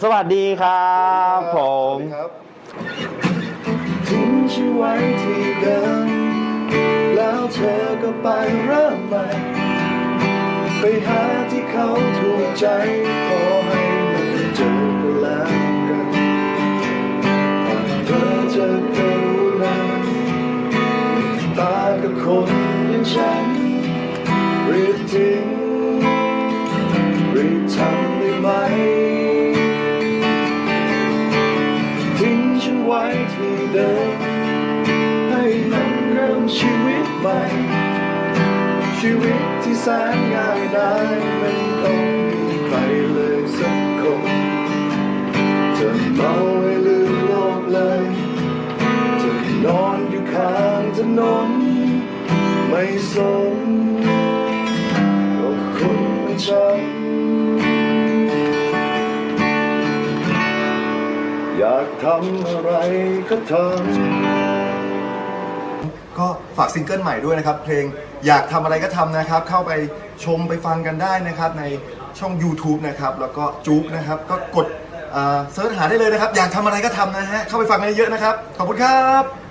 สวัสดีครับผมครับทิ้งฉันไว้ที่เดิมแล้วเธอก็ไปเริ่มใหม่ไปหาที่เขาถูกใจขอให้มันเจอกันแล้วกันหากเธอจะกรุณาตากับคนอย่างฉันรีบทิ้ง ฉันไว้ที่เดิมให้มันเริ่มชีวิตใหม่ ชีวิตที่แสนง่ายดายไม่ต้องมีใครเลยสักคนจะเมาให้ลืมโลกเลยจะนอนอยู่ข้างถนนไม่สน อยากทำอะไรก็ทำก็ฝากซิงเกิลใหม่ด้วยนะครับ เพลงอยากทำอะไรก็ทำนะครับ เข้าไปชมไปฟังกันได้นะครับ ในช่อง YouTube นะครับ แล้วก็จุกนะครับ ก็กดเซิร์ชหาได้เลยนะครับ อยากทำอะไรก็ทำนะฮะ เข้าไปฟังกันเยอะๆนะครับ ขอบคุณครับ